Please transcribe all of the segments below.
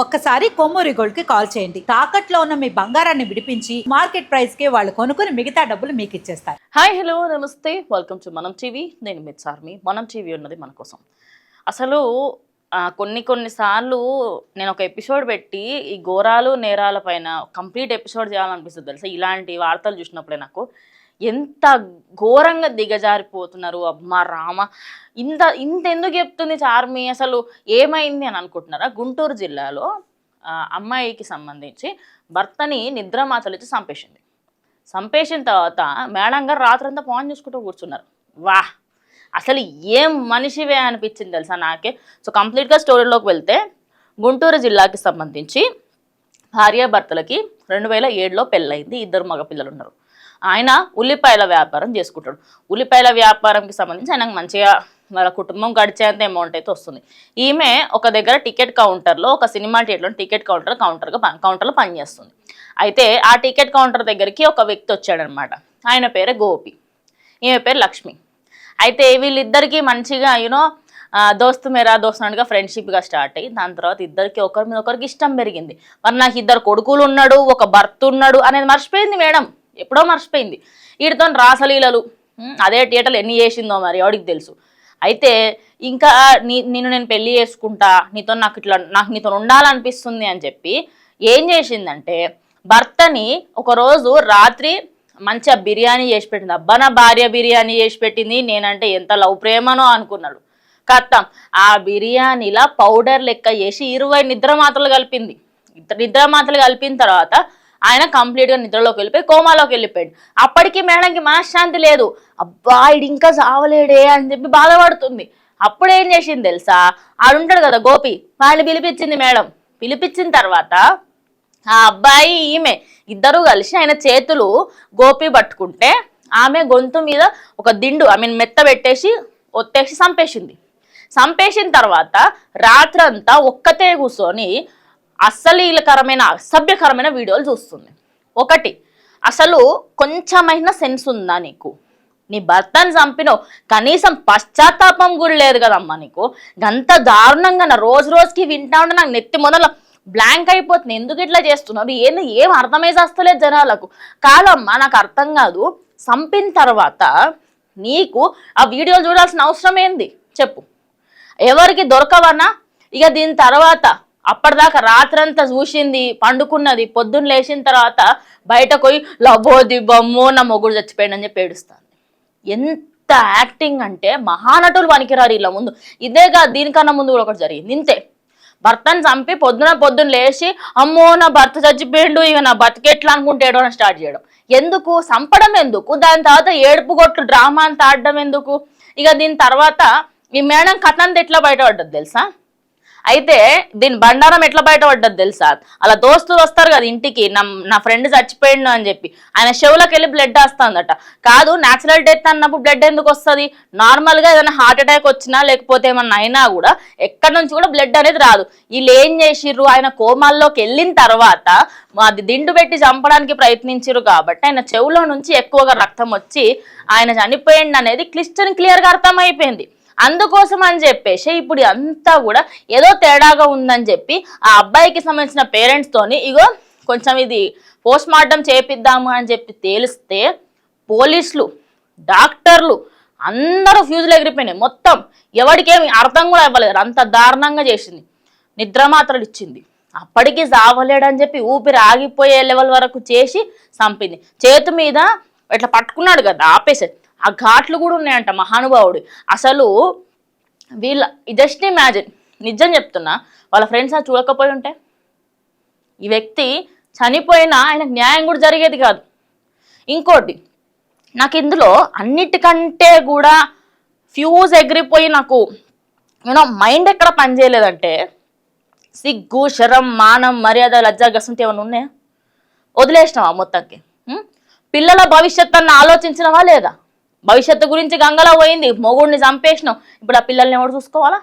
ఒక్కసారి కొమ్మూరి గోల్డ్కి కాల్ చేయండి. తాకట్లో ఉన్న మీ బంగారాన్ని విడిపించి మార్కెట్ ప్రైస్కి వాళ్ళు కొనుక్కుని మిగతా డబ్బులు మీకు ఇచ్చేస్తారు. హాయ్ హలో నమస్తే. Welcome to Manam TV. నేను మిత్ సార్మి మనం టీవీ ఉన్నది మన కోసం. అసలు కొన్ని కొన్నిసార్లు నేను ఒక ఎపిసోడ్ పెట్టి ఈ ఘోరాలు నేరాల పైన కంప్లీట్ ఎపిసోడ్ చేయాలనిపిస్తుంది తెలుసా? ఇలాంటి వార్తలు చూసినప్పుడే నాకు. ఎంత ఘోరంగా దిగజారిపోతున్నారు అమ్మా రామ. ఇంత ఇంత ఎందుకు చెప్తుంది చార్మి? అసలు ఏమైంది అని అనుకుంటున్నారా? గుంటూరు జిల్లాలో అమ్మాయికి సంబంధించి భర్తని నిద్రమాతలిచ్చి చంపేసింది. చంపేసిన తర్వాత మేడం గారు రాత్రంతా ఫోన్ చూసుకుంటూ కూర్చున్నారు. వాహ్ అసలు ఏం మనిషివే అనిపించింది తెలుసా నాకే? సో కంప్లీట్గా స్టోరీలోకి వెళ్తే గుంటూరు జిల్లాకి సంబంధించి భార్యాభర్తలకి రెండు వేల ఏడులో పెళ్ళయింది. ఇద్దరు మగపిల్లలు ఉన్నారు ఆయన ఉల్లిపాయల వ్యాపారం చేసుకుంటాడు. ఉల్లిపాయల వ్యాపారంకి సంబంధించి ఆయనకు మంచిగా వాళ్ళ కుటుంబం గడిచేంత అమౌంట్ అయితే వస్తుంది. ఈమె ఒక దగ్గర టికెట్ కౌంటర్లో ఒక సినిమా థియేటర్లో టికెట్ కౌంటర్ కౌంటర్గా పని కౌంటర్లో పనిచేస్తుంది అయితే ఆ టికెట్ కౌంటర్ దగ్గరికి ఒక వ్యక్తి వచ్చాడనమాట. ఆయన పేరే గోపి. ఈమె పేరు లక్ష్మి. అయితే వీళ్ళిద్దరికీ మంచిగా యూనో దోస్తు మేరా దోస్తున్నట్టుగా ఫ్రెండ్షిప్గా స్టార్ట్ అయ్యి దాని తర్వాత ఇద్దరికి ఒకరి మీద ఒకరికి ఇష్టం పెరిగింది. మరి నాకు ఇద్దరు కొడుకులు ఉన్నాడు ఒక భర్త ఉన్నాడు అనేది మర్చిపోయింది మేడం. ఎప్పుడో మర్చిపోయింది. వీటితో రాసలీలలు అదే థియేటర్లు ఎన్ని చేసిందో మరి ఎవడికి తెలుసు. అయితే ఇంకా నీ నిన్ను నేను పెళ్ళి చేసుకుంటా నీతో నాకు ఇట్లా నాకు నీతో ఉండాలనిపిస్తుంది అని చెప్పి ఏం చేసిందంటే భర్తని ఒకరోజు రాత్రి మంచిగా బిర్యానీ చేసి పెట్టింది. అబ్బా నా భార్య బిర్యానీ చేసి పెట్టింది నేనంటే ఎంత లవ్ ప్రేమనో అనుకున్నాడు. కత్తం ఆ బిర్యానీలా పౌడర్ లెక్క చేసి ఇరవై నిద్ర మాత్రలు కలిపింది. నిద్ర మాత్రలు కలిపిన తర్వాత ఆయన కంప్లీట్గా నిద్రలోకి వెళ్ళిపోయి కోమాలోకి వెళ్ళిపోయాడు. అప్పటికి మేడంకి మనశ్శాంతి లేదు. అబ్బా ఇడు ఇంకా చావలేడే అని చెప్పి బాధపడుతుంది. అప్పుడు ఏం చేసింది తెలుసా? ఆడుంటాడు కదా గోపి వాడిని పిలిపించింది మేడం. పిలిపించిన తర్వాత ఆ అబ్బాయి ఈమె ఇద్దరు కలిసి ఆయన చేతులు గోపి పట్టుకుంటే ఆమె గొంతు మీద ఒక దిండు ఐ మీన్ మెత్త పెట్టేసి ఒత్తేసి చంపేసింది. చంపేసిన తర్వాత రాత్రంతా ఒక్కతే కూర్చొని అసలీలకరమైన అసభ్యకరమైన వీడియోలు చూస్తుంది. ఒకటి అసలు కొంచెమైనా సెన్స్ ఉందా నీకు? నీ భర్తను చంపినో కనీసం పశ్చాత్తాపం కూడా లేదు కదమ్మా నీకు. గంత దారుణంగా నా రోజు రోజుకి వింటా ఉంటే నాకు నెత్తి మొదల బ్లాంక్ అయిపోతుంది. ఎందుకు ఇట్లా చేస్తున్నారు ఏంది? ఏం అర్థమే చేస్తలేదు జనాలకు. కాదమ్మా నాకు అర్థం కాదు. చంపిన తర్వాత నీకు ఆ వీడియోలు చూడాల్సిన అవసరం ఏంది? చెప్పు. ఎవరికి దొరకవన్నా ఇక దీని తర్వాత అప్పటిదాకా రాత్రంతా చూసింది పండుకున్నది పొద్దున్న లేచిన తర్వాత బయటకు పోయి లబోది బొమ్మో నా మొగుడు చచ్చిపోయాడు అని చెప్పి ఏడుస్తాను ఎంత యాక్టింగ్ అంటే మహానటులు పనికిరారు ఇలా ముందు. ఇదే దీనికన్నా ముందు కూడా ఒకటి జరిగింది. ఇంతే. భర్తను చంపి పొద్దున పొద్దున్న లేచి అమ్మో నా భర్త చచ్చిపోయిండు ఇక నా బతికెట్లా అనుకుంటాడు అనుకుంటే అని స్టార్ట్ చేయడం. ఎందుకు? చంపడం ఎందుకు? దాని తర్వాత ఏడుపు కొట్లు డ్రామా అంతా ఆడడం ఎందుకు? ఇక దీని తర్వాత ఈ మేడం కథ అంతా ఎట్లా బయటపడ్డది తెలుసా? అయితే దీని బండారం ఎట్లా బయటపడ్డది తెలుసా? అలా దోస్తులు వస్తారు కదా ఇంటికి నా నా ఫ్రెండ్ చచ్చిపోయిండు అని చెప్పి. ఆయన చెవులకు వెళ్ళి బ్లడ్ వస్తుందట కాదు న్యాచురల్ డెత్ అన్నప్పుడు బ్లడ్ ఎందుకు వస్తుంది? నార్మల్గా ఏదైనా హార్ట్ అటాక్ వచ్చినా లేకపోతే ఏమన్నా అయినా కూడా ఎక్కడి నుంచి కూడా బ్లడ్ అనేది రాదు. వీళ్ళు ఏం చేసిర్రు? ఆయన కోమాల్లోకి వెళ్ళిన తర్వాత అది దిండు పెట్టి చంపడానికి ప్రయత్నించారు కాబట్టి ఆయన చెవులో నుంచి ఎక్కువగా రక్తం వచ్చి ఆయన చనిపోయిండు అనేది క్లిస్టన్ క్లియర్గా అర్థమైపోయింది. అందుకోసం అని చెప్పేసి ఇప్పుడు అంతా కూడా ఏదో తేడాగా ఉందని చెప్పి ఆ అబ్బాయికి సంబంధించిన పేరెంట్స్తోని ఇగో కొంచెం ఇది పోస్ట్ మార్టం చేపిద్దాము అని చెప్పి తేలిస్తే పోలీసులు డాక్టర్లు అందరూ ఫ్యూజులు ఎగిరిపోయినాయి. మొత్తం ఎవరికేమి అర్థం కూడా ఇవ్వలేదు అంత దారుణంగా చేసింది. నిద్ర మాత్రలు ఇచ్చింది. అప్పటికి సావలేడని చెప్పి ఊపిరి ఆగిపోయే లెవెల్ వరకు చేసి చంపింది. చేతి మీద ఇట్లా పట్టుకున్నాడు కదా ఆపేసేది ఆ ఘాట్లు కూడా ఉన్నాయంట మహానుభావుడు. అసలు వీళ్ళ జస్ట్ ఇమాజిన్ నిజం చెప్తున్నా వాళ్ళ ఫ్రెండ్స్ అది చూడకపోయి ఉంటే? ఈ వ్యక్తి చనిపోయినా ఆయనకు న్యాయం కూడా జరిగేది కాదు. ఇంకోటి నాకు ఇందులో అన్నిటికంటే కూడా ఫ్యూజ్ ఎగిరిపోయి నాకు యూనో మైండ్ ఎక్కడ పనిచేయలేదంటే సిగ్గు శరం మానం మర్యాద లజ్జా గసంటే ఏమైనా ఉన్నాయా? వదిలేసినావా మొత్తానికి? పిల్లల భవిష్యత్తు అన్న ఆలోచించినవా లేదా? భవిష్యత్తు గురించి గంగలో పోయింది. మొగుడిని చంపేసినావు. ఇప్పుడు ఆ పిల్లల్ని ఎవరు చూసుకోవాలా?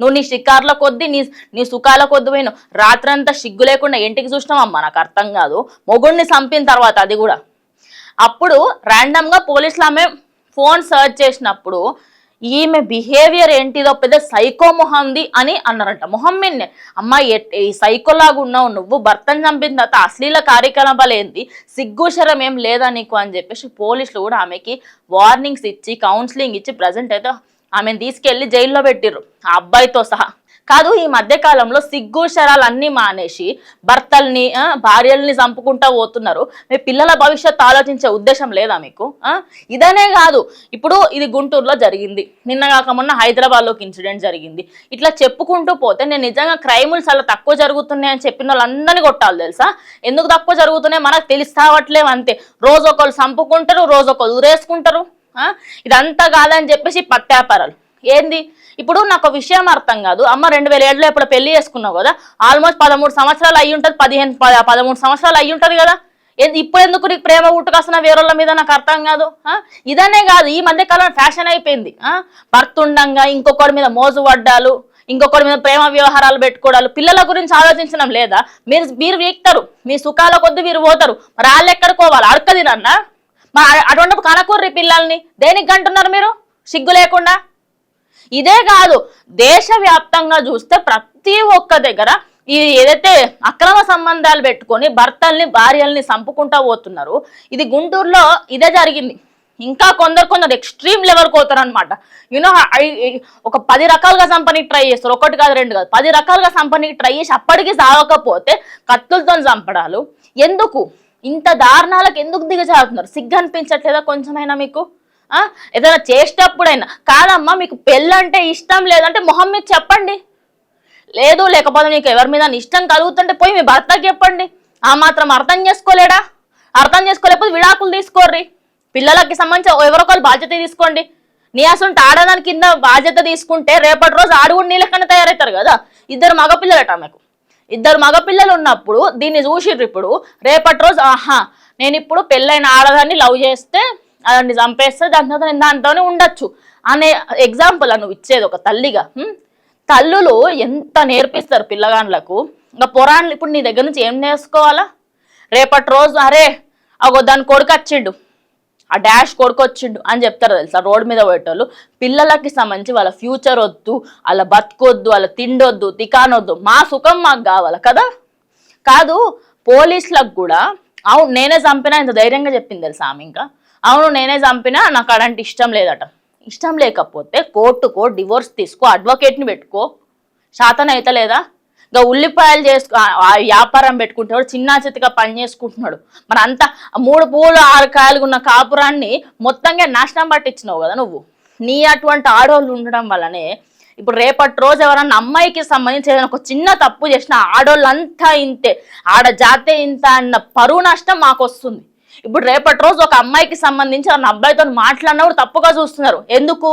నువ్వు నీ షికార్ల కొద్దీ నీ నీ సుఖాల కొద్ది పోయినావు. రాత్రంతా సిగ్గు లేకుండా ఇంటికి చూసినావమ్మా? నాకు అర్థం కాదు. మొగుడిని చంపిన తర్వాత అది కూడా. అప్పుడు ర్యాండమ్గా పోలీసులు ఆమె ఫోన్ సర్చ్ చేసినప్పుడు ఈమె బిహేవియర్ ఏంటిదో పెద్ద సైకో మొహంది అని అన్నారంట. మొహం మీదనే అమ్మాయి ఎట్- ఈ సైకోలాగా ఉన్నావు నువ్వు భర్తను చంపిన తర్వాత అశ్లీల కార్యకలాపాలు ఏంది? సిగ్గుశరం ఏం లేదా నీకు? అని చెప్పేసి పోలీసులు కూడా ఆమెకి వార్నింగ్స్ ఇచ్చి కౌన్సిలింగ్ ఇచ్చి ప్రజెంట్ అయితే ఆమెను తీసుకెళ్ళి జైల్లో పెట్టిర్రు. ఆ అబ్బాయితో సహా. కాదు ఈ మధ్యకాలంలో సిగ్గు శరాలు అన్నీ మానేసి భర్తల్ని భార్యల్ని చంపుకుంటా పోతున్నారు. మీ పిల్లల భవిష్యత్తు ఆలోచించే ఉద్దేశం లేదా మీకు? ఇదనే కాదు. ఇప్పుడు ఇది గుంటూరులో జరిగింది. నిన్న కాక మొన్న హైదరాబాద్లో ఒక ఇన్సిడెంట్ జరిగింది. ఇట్లా చెప్పుకుంటూ పోతే నేను నిజంగా క్రైములు చాలా తక్కువ జరుగుతున్నాయని చెప్పిన వాళ్ళందరినీ కొట్టాలి తెలుసా? ఎందుకు తక్కువ జరుగుతున్నాయి? మనకు తెలిసావట్లేవు అంతే. రోజు ఒకళ్ళు చంపుకుంటారు రోజు ఒకళ్ళు ఉరేసుకుంటారు ఇదంతా కాదని చెప్పేసి పట్టాపరాలు. ఏంది? ఇప్పుడు నాకు ఒక విషయం అర్థం కాదు. అమ్మ రెండు వేల ఏడులో ఇప్పుడు పెళ్ళి చేసుకున్నావు కదా ఆల్మోస్ట్ పదమూడు సంవత్సరాలు అయ్యి ఉంటుంది పదిహేను పదమూడు సంవత్సరాలు అయ్యి ఉంటుంది కదా. ఇప్పుడు ఎందుకు నీకు ప్రేమ పుట్టుకొస్తున్న వేరేళ్ళ మీద నాకు అర్థం కాదు ఇదనే కాదు ఈ మధ్య కాలం ఫ్యాషన్ అయిపోయింది భర్త ఉండంగా ఇంకొకటి మీద మోజు పడ్డాలు ఇంకొకటి మీద ప్రేమ వ్యవహారాలు పెట్టుకోవడాలు పిల్లల గురించి ఆలోచించడం లేదా? మీరు మీరు వీక్తారు మీ సుఖాల కొద్ది మీరు పోతారు మరి వాళ్ళు ఎక్కడికి పోవాలి? అడకది నన్న మరి అటువంటి కనకూర్రి పిల్లల్ని దేనికి అంటున్నారు మీరు? సిగ్గు లేకుండా? ఇదే కాదు దేశవ్యాప్తంగా చూస్తే ప్రతి ఒక్క దగ్గర ఈ ఏదైతే అక్రమ సంబంధాలు పెట్టుకొని భర్తల్ని భార్యల్ని చంపుకుంటా పోతున్నారు ఇది గుంటూరులో ఇదే జరిగింది. ఇంకా కొందరు కొందరు ఎక్స్ట్రీమ్ లెవెల్కి పోతారు అనమాట యూనో ఒక పది రకాలుగా చంపనీకి ట్రై చేస్తారు. ఒకటి కాదు రెండు కాదు. పది రకాలుగా చంపనీకి ట్రై చేసి అప్పటికి సాగకపోతే కత్తులతో చంపడాలు. ఎందుకు? ఇంత దారుణాలకు ఎందుకు దిగజారుతున్నారు? సిగ్గు అనిపించట్లేదా కొంచెమైనా మీకు? ఏదైనా చేసేటప్పుడైనా. కాదమ్మా మీకు పెళ్ళంటే ఇష్టం లేదంటే మొహం మీద చెప్పండి. లేదు లేకపోతే మీకు ఎవరి మీద ఇష్టం కలుగుతుంటే పోయి మీ భర్తకి చెప్పండి. ఆ మాత్రం అర్థం చేసుకోలేడా? అర్థం చేసుకోలేకపోతే విడాకులు తీసుకోర్రి. పిల్లలకి సంబంధించి ఎవరొకరు బాధ్యత తీసుకోండి. నీ అసలు ఆడదాని కింద బాధ్యత తీసుకుంటే రేపటి రోజు ఆడు నీళ్ళకన్నా తయారవుతారు కదా. ఇద్దరు మగపిల్లలట ఆమెకు. ఇద్దరు మగపిల్లలు ఉన్నప్పుడు దీన్ని చూసిర్రు ఇప్పుడు. రేపటి రోజు ఆహా నేను ఇప్పుడు పెళ్ళైన ఆడదాన్ని లవ్ చేస్తే అదాన్ని చంపేస్తే దాని తర్వాత నేను దాంతోనే ఉండొచ్చు. అనే ఎగ్జాంపుల్ నువ్వు ఇచ్చేది ఒక తల్లిగా. తల్లులు ఎంత నేర్పిస్తారు పిల్లగాండ్లకు ఇంకా పొరాణలు ఇప్పుడు నీ దగ్గర నుంచి ఏం నేర్చుకోవాలా? రేపటి రోజు అరే అగో దాని కొడుకు వచ్చిండు. ఆ డాష్ కొడుకు వచ్చిండు అని చెప్తారు తెలుసా? రోడ్ మీద పోయేటోళ్ళు. పిల్లలకి సంబంధించి వాళ్ళ ఫ్యూచర్ వద్దు వాళ్ళ బతుకొద్దు వాళ్ళ తిండొద్దు తికానొద్దు. మా సుఖం మాకు కావాలి కదా? కాదు పోలీసులకు కూడా అవును నేనే చంపినా ఇంత ధైర్యంగా చెప్పింది తెలుసా ఆమె ఇంకా? అవును నేనే చంపినా నాకు అలాంటి ఇష్టం లేదట. ఇష్టం లేకపోతే కోర్టుకో డివోర్స్ తీసుకో అడ్వకేట్ని పెట్టుకో. శాతం అయితే లేదా? ఇంకా ఉల్లిపాయలు చేసుకో ఆ- వ్యాపారం పెట్టుకుంటాడు చిన్న చితిగా పని చేసుకుంటున్నాడు. మరి అంత మూడు పూలు ఆరు కాయలు ఉన్న కాపురాన్ని మొత్తంగా నాశనం పట్టించినావు కదా నువ్వు. నీ అటువంటి ఆడవాళ్ళు ఉండడం వల్లనే ఇప్పుడు రేపటి రోజు ఎవరన్నా అమ్మాయికి సంబంధించి ఏదైనా ఒక చిన్న తప్పు చేసిన ఆడోళ్ళంతా ఇంతే. ఆడ జాతే ఇంత అన్న పరువు నష్టం మాకు వస్తుంది ఇప్పుడు రేపటి రోజు ఒక అమ్మాయికి సంబంధించి అన్న అబ్బాయితో మాట్లాడినప్పుడు తప్పుగా చూస్తున్నారు. ఎందుకు?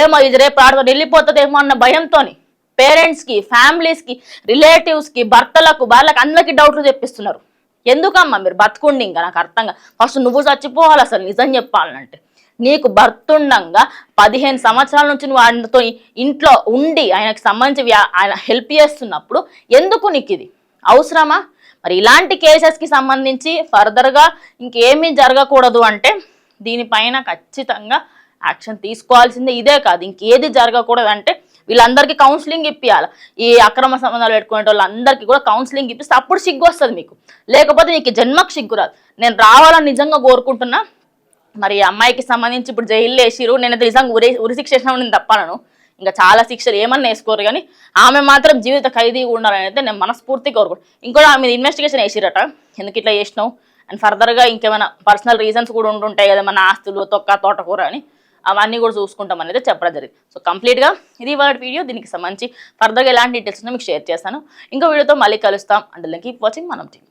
ఏమో ఇది రేపు ఆడతో వెళ్ళిపోతుందేమో అన్న భయంతోని పేరెంట్స్కి ఫ్యామిలీస్కి రిలేటివ్స్కి భర్తలకు వాళ్ళకి అందరికీ డౌట్లు తెప్పిస్తున్నారు. ఎందుకమ్మా మీరు బతుకుండి ఇంకా? నాకు అర్థంగా ఫస్ట్ నువ్వు చచ్చిపోవాలి అసలు నిజం చెప్పాలంటే. నీకు భర్తుండంగా పదిహేను సంవత్సరాల నుంచి నువ్వు ఆయనతో ఇంట్లో ఉండి ఆయనకు సంబంధించి ఆయన హెల్ప్ చేస్తున్నప్పుడు ఎందుకు నీకు ఇది అవసరమా? మరి ఇలాంటి కేసెస్కి సంబంధించి ఫర్దర్గా ఇంకేమీ జరగకూడదు అంటే దీనిపైన ఖచ్చితంగా యాక్షన్ తీసుకోవాల్సిందే. ఇదే కాదు ఇంకేది జరగకూడదు అంటే వీళ్ళందరికీ కౌన్సిలింగ్ ఇప్పియాలి. ఈ అక్రమ సంబంధాలు పెట్టుకునే వాళ్ళందరికీ కూడా కౌన్సిలింగ్ ఇప్పిస్తే అప్పుడు సిగ్గు వస్తుంది మీకు. లేకపోతే నీకు జన్మకు సిగ్గు రాదు. నేను రావాలని నిజంగా కోరుకుంటున్నా. మరి అమ్మాయికి సంబంధించి ఇప్పుడు జైల్లో వేసిరు నేను నిజంగా ఉరి ఉరి శిక్ష నేను తప్పాలను ఇంకా చాలా శిక్షలు ఏమన్నా వేసుకోరు కానీ ఆమె మాత్రం జీవిత ఖైదీ ఉండాలని అయితే నేను మనస్ఫూర్తి కోరుకుంటాను ఇంకోటి ఆమె ఇన్వెస్టిగేషన్ వేసిరట. ఎందుకు ఇట్లా చేసినావు? అండ్ ఫర్దర్గా ఇంకేమైనా పర్సనల్ రీజన్స్ కూడా ఉంటుంటాయి కదా మన ఆస్తులు తొక్క తోటకూర అని. అవన్నీ కూడా చూసుకుంటాం అనేది చెప్పడం జరిగింది. సో కంప్లీట్గా ఇది వాటి వీడియో దీనికి సంబంధించి ఫర్దర్గా ఎలాంటి డీటెయిల్స్ మీకు షేర్ చేస్తాను. ఇంకో వీడియోతో మళ్ళీ కలుస్తాం. అంటే కీప్ వాచింగ్ మనం టీం